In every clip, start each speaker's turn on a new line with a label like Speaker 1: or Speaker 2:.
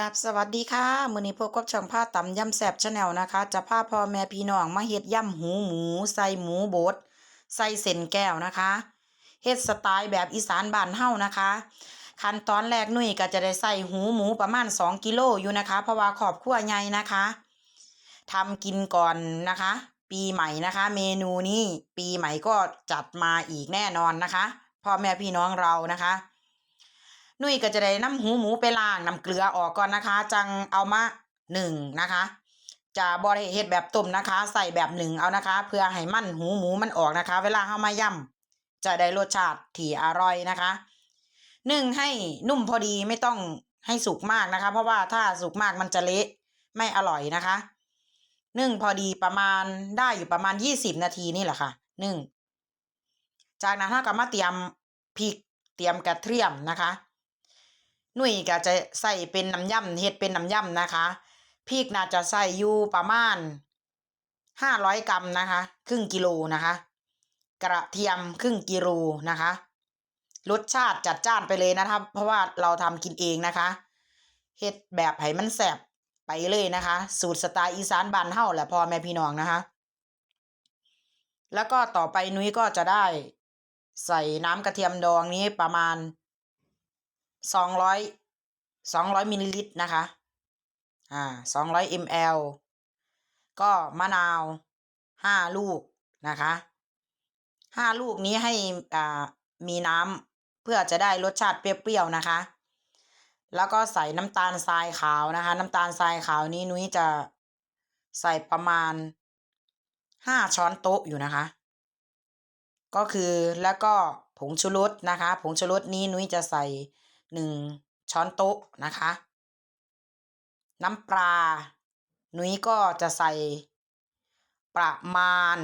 Speaker 1: กับสวัสดีค่ะ มื้อนี้พบกับช่องผ้าตำยำแซ่บชาแนลนะคะ จะพาพ่อแม่พี่น้องมาเฮ็ดยำหูหมู ใส่หมูบดใส่เส้นแก้วนะคะเฮ็ดสไตล์แบบอีสานบ้านเฮานะคะ ขั้นตอนแรกนุ่ยก็จะได้ใส่หูหมูประมาณ 2 กิโลอยู่นะคะ เพราะว่าครอบครัวใหญ่นะคะทำกินก่อนนะคะ ปีใหม่นะคะ เมนูนี้ปีใหม่ก็จัดมาอีกแน่นอนนะคะพ่อแม่พี่น้องเรานะคะ นุ่ยก็จะได้น้ำหูหมูไปล้างน้ำเกลือออกก่อนนะคะ จังเอามาหนึ่งนะคะ จะบริเฮ็ดแบบต้มนะคะ ใส่แบบหนึ่งเอานะคะ เพื่อให้มันหูหมูมันออกนะคะ เวลาเข้ามาย่ำจะได้รสชาติที่อร่อยนะคะนึ่งให้นุ่มพอดีไม่ต้องให้สุกมากนะคะ เพราะว่าถ้าสุกมากมันจะเละไม่อร่อยนะคะนึ่งพอดีประมาณได้อยู่ประมาณยี่สิบนาทีนี่แหละค่ะนึ่งจากนั้นถ้าก็มาเตรียมพริกเตรียมกระเทียมนะคะ หนุ่ยก็จะใส่เป็นน้ำย่ำเฮ็ดเป็นน้ำย่ำนะคะพริกน่าจะใส่อยู่ประมาณห้าร้อยกรัมนะคะ ครึ่งกิโลนะคะ กระเทียมครึ่งกิโลนะคะ รสชาติจัดจ้านไปเลยนะครับ เพราะว่าเราทำกินเองนะคะเฮ็ดแบบให้มันแซ่บไปเลยนะคะ สูตรสไตล์อีสานบ้านเฮาแหละพ่อแม่พี่น้องนะคะ แล้วก็ต่อไปนุ้ยก็จะได้ใส่น้ำกระเทียมดองนี้ประมาณ สองร้อยสองร้อยมิลลิลิตรนะคะ อ่าสองร้อยมลก็มะนาวห้าลูกนะคะห้าลูกนี้ให้อ่ามีน้ำเพื่อจะได้รสชาติเปรี้ยวๆนะคะ แล้วก็ใส่น้ำตาลทรายขาวนะคะ น้ำตาลทรายขาวนี้นุ้ยจะใส่ประมาณห้าช้อนโต๊ะอยู่นะคะ ก็คือแล้วก็ผงชูรสนะคะ ผงชูรสนี้นุ้ยจะใส่ หนึ่งช้อนโต๊ะนะคะ น้ำปลาหนุ้ยก็จะใส่ประมาณ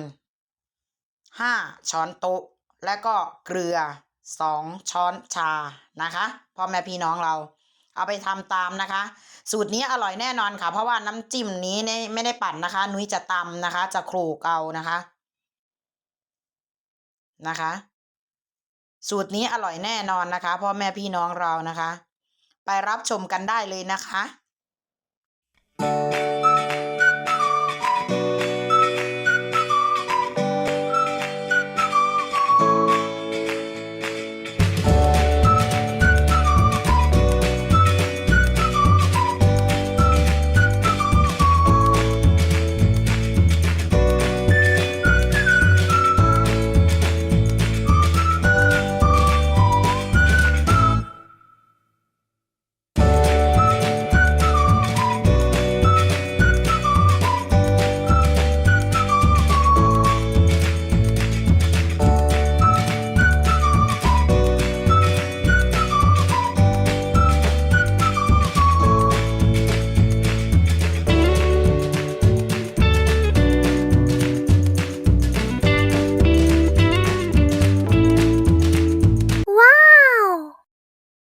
Speaker 1: ห้าช้อนโต๊ะ และก็เกลือสองช้อนชานะคะพ่อแม่พี่น้องเราเอาไปทำตามนะคะ สูตรนี้อร่อยแน่นอนค่ะ เพราะว่าน้ำจิ้มนี้ไม่ได้ปั่นนะคะ นุ้ยจะตำนะคะ จะโขลกเอานะคะนะคะ สูตรนี้อร่อยแน่นอนนะคะพ่อแม่พี่น้องเรานะคะ ไปรับชมกันได้เลยนะคะ